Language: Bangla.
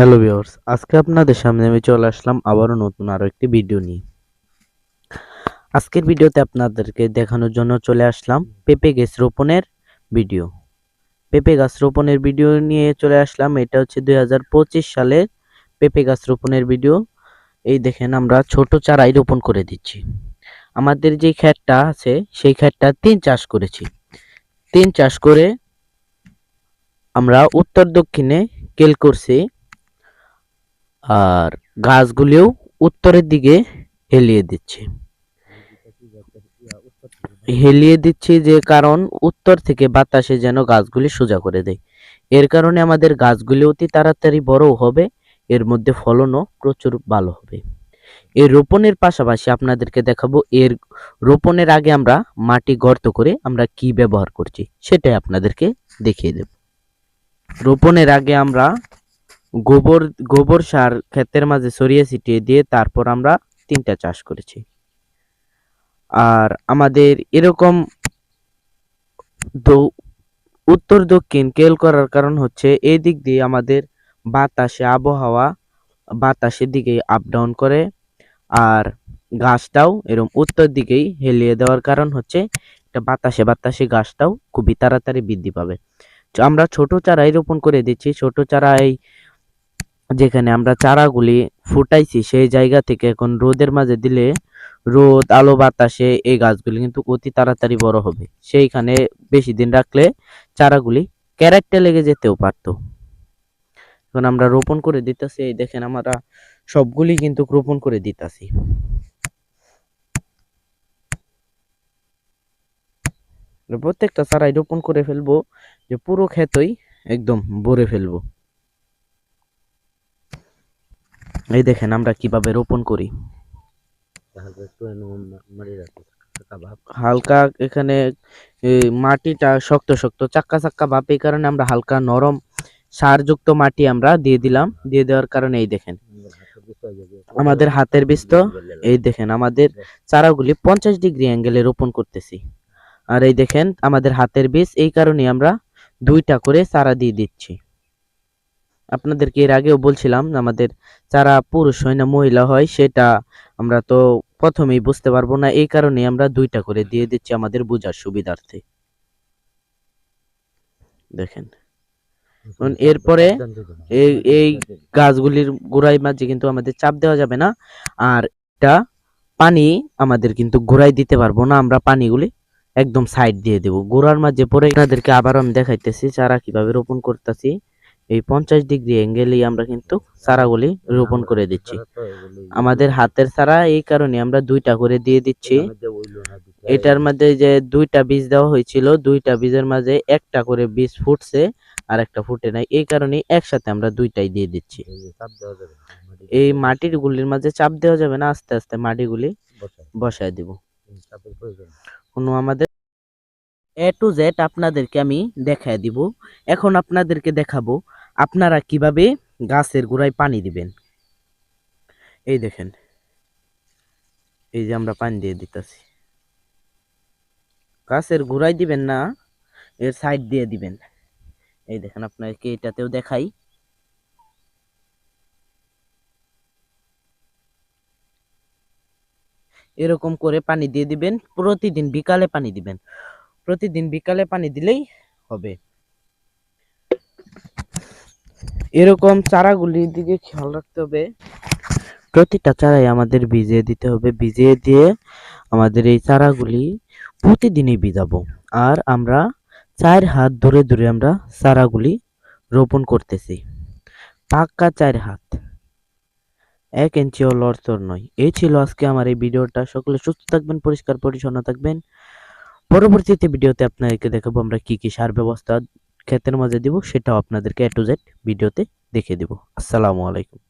হ্যালো ভিউয়ার্স আজকে আপনাদের সামনে আমি চলে আসলাম আবারও নতুন আরও একটি ভিডিও নিয়ে। আজকের ভিডিওতে আপনাদেরকে দেখানোর জন্য চলে আসলাম পেঁপে গাছ রোপণের ভিডিও পেঁপে গাছ রোপণের ভিডিও নিয়ে চলে আসলাম, এটা হচ্ছে দুই সালের পেঁপে গাছ রোপণের ভিডিও এই দেখেন আমরা ছোট চারাই রোপণ করে দিচ্ছি। আমাদের যে ক্ষেতটা আছে, সেই ক্ষেতটা তিন চাষ করেছি। তিন চাষ করে আমরা উত্তর দক্ষিণে কেল করছি। আর গাছগুলিও উত্তরের দিকে হেলিয়ে দিচ্ছি। হেলিয়ে দিচ্ছি যে কারণ উত্তর থেকে বাতাসে যেন গাছগুলি সোজা করে দেয়। এর কারণে আমাদের গাছগুলি অতি তাড়াতাড়ি বড় হবে, এর মধ্যে ফলনও প্রচুর ভালো হবে। এর রোপণের পাশাপাশি আপনাদেরকে দেখাবো, এর রোপণের আগে আমরা মাটি গর্ত করে আমরা কি ব্যবহার করছি, সেটাই আপনাদেরকে দেখিয়ে দেব। রোপণের আগে আমরা গোবর গোবর সার ক্ষেতের মাঝে ছড়িয়ে ছিটিয়ে দিয়ে তারপর আমরা তিনটা চাষ করেছি। আর আমাদের এরকম উত্তর দক্ষিণ কেল করার কারণ হচ্ছে এই দিক দিয়ে আমাদের বাতাসে আবহাওয়া বাতাসের দিকে আপ ডাউন করে, আর গাছটাও এরকম উত্তর দিকেই হেলিয়ে দেওয়ার কারণ হচ্ছে এটা বাতাসে বাতাসে গাছটাও খুবই তাড়াতাড়ি বৃদ্ধি পাবে। আমরা ছোট চারাই রোপণ করে দিচ্ছি। ছোট চারাই যেখানে আমরা চারাগুলি ফুটাইছি, সেই জায়গা থেকে এখন রোদের মাঝে দিলে রোদ, আলো, বাতাসে এই গাছগুলি কিন্তু অতি তাড়াতাড়ি বড় হবে। সেইখানে বেশি দিন রাখলে চারাগুলি ক্যারেটে লেগে যেতেও পারতো। এখন আমরা রোপণ করে দিতেছি, এই দেখেন আমরা সবগুলি কিন্তু রোপণ করে দিতেছি। প্রত্যেকটা চারাই রোপণ করে ফেলব, যে পুরো ক্ষেতই একদম ভরে ফেলব। এই দেখেন আমরা কীভাবে রোপণ করি। হালকা এখানে মাটিটা শক্ত শক্ত চাক্কা চাক্কা ভাব এই কারণে আমরা হালকা নরম সারযুক্ত মাটি আমরা দিয়ে দিলাম। দিয়ে দেওয়ার কারণে এই দেখেন আমাদের হাতের বীজ তো এই দেখেন আমাদের চারাগুলি পঞ্চাশ ডিগ্রি অ্যাঙ্গেলে রোপণ করতেছি। আর এই দেখেন আমাদের হাতের বীজ এই কারণে আমরা দুইটা করে চারা দিয়ে দিচ্ছি। আপনাদেরকে এর আগেও বলছিলাম আমাদের চারা পুরুষ হয় না মহিলা হয় সেটা আমরা তো প্রথমেই বুঝতে পারব না। এই কারণে আমরা দুইটা করে দিয়ে দিচ্ছি আমাদের বোঝার সুবিধার্থে। দেখেন। এরপরে এই এই গাছগুলির গোড়ায় মাঝে কিন্তু আমাদের চাপ দেওয়া যাবে না। আর এটা পানি আমাদের কিন্তু গোড়ায় দিতে পারব না আমরা পানিগুলি একদম সাইড দিয়ে দেব। গোড়ার মাঝে পরে আপনাদেরকে আবার আমি দেখাইতেছি চারা কীভাবে রোপণ করতেছি। এই পঞ্চাশ ডিগ্রি অ্যাঙ্গেলেই আমরা কিন্তু চারাগুলি রোপণ করে দিচ্ছি। আমাদের হাতের চারা এই কারণে আমরা দুইটা করে দিয়ে দিচ্ছি। এটার মধ্যে যে দুইটা বীজ দেওয়া হয়েছিল, দুইটা বীজের মাঝে একটা করে বীজ ফুটছে, আর একটা ফুটে নাই। এই কারণে একসাথে আমরা দুইটাই দিয়ে দিচ্ছি। এই মাটির গুলির মাঝে চাপ দেওয়া যাবে না, আস্তে আস্তে মাটিগুলি বসায় দিব। কোনো আমাদের এ টু জেড আপনাদেরকে আমি দেখায় দিব। এখন আপনাদেরকে দেখাবো আপনারা কীভাবে গাছের গোড়ায় পানি দিবেন? এই দেখেন। এই যে আমরা পানি দিয়ে দিতেছি। গাছের গোড়ায় দিবেন না, এর সাইড দিয়ে দিবেন। এই দেখেন আপনাকে এটাতেও দেখাই। এরকম করে পানি দিয়ে দিবেন, প্রতিদিন বিকালে পানি দিবেন। প্রতিদিন বিকালে পানি দিলেই হবে। এরকম চারাগুলির দিকে খেয়াল রাখতে হবে। প্রতিটা চারাই আমাদের ভিজিয়ে দিতে হবে। ভিজিয়ে দিয়ে আমাদের এই চারাগুলি প্রতিদিনই ভিজাবো। আর আমরা চার হাত ধরে ধরে আমরা চারাগুলি রোপণ করতেছি। পাক্কা চার হাত। এক ইঞ্চিও লড়চড় নয়। এই ছিল আজকে আমার এই ভিডিওটা। সকলে সুস্থ থাকবেন, পরিষ্কার, পরিচ্ছন্ন থাকবেন। পরবর্তীতে ভিডিওতে আপনাদেরকে দেখাবো আমরা কি কি সার ব্যবস্থা ক্ষেতের মাঝে দিব সেটাও আপনাদেরকে এ টু জেড ভিডিওতে দেখিয়ে দেব। আসসালামু আলাইকুম।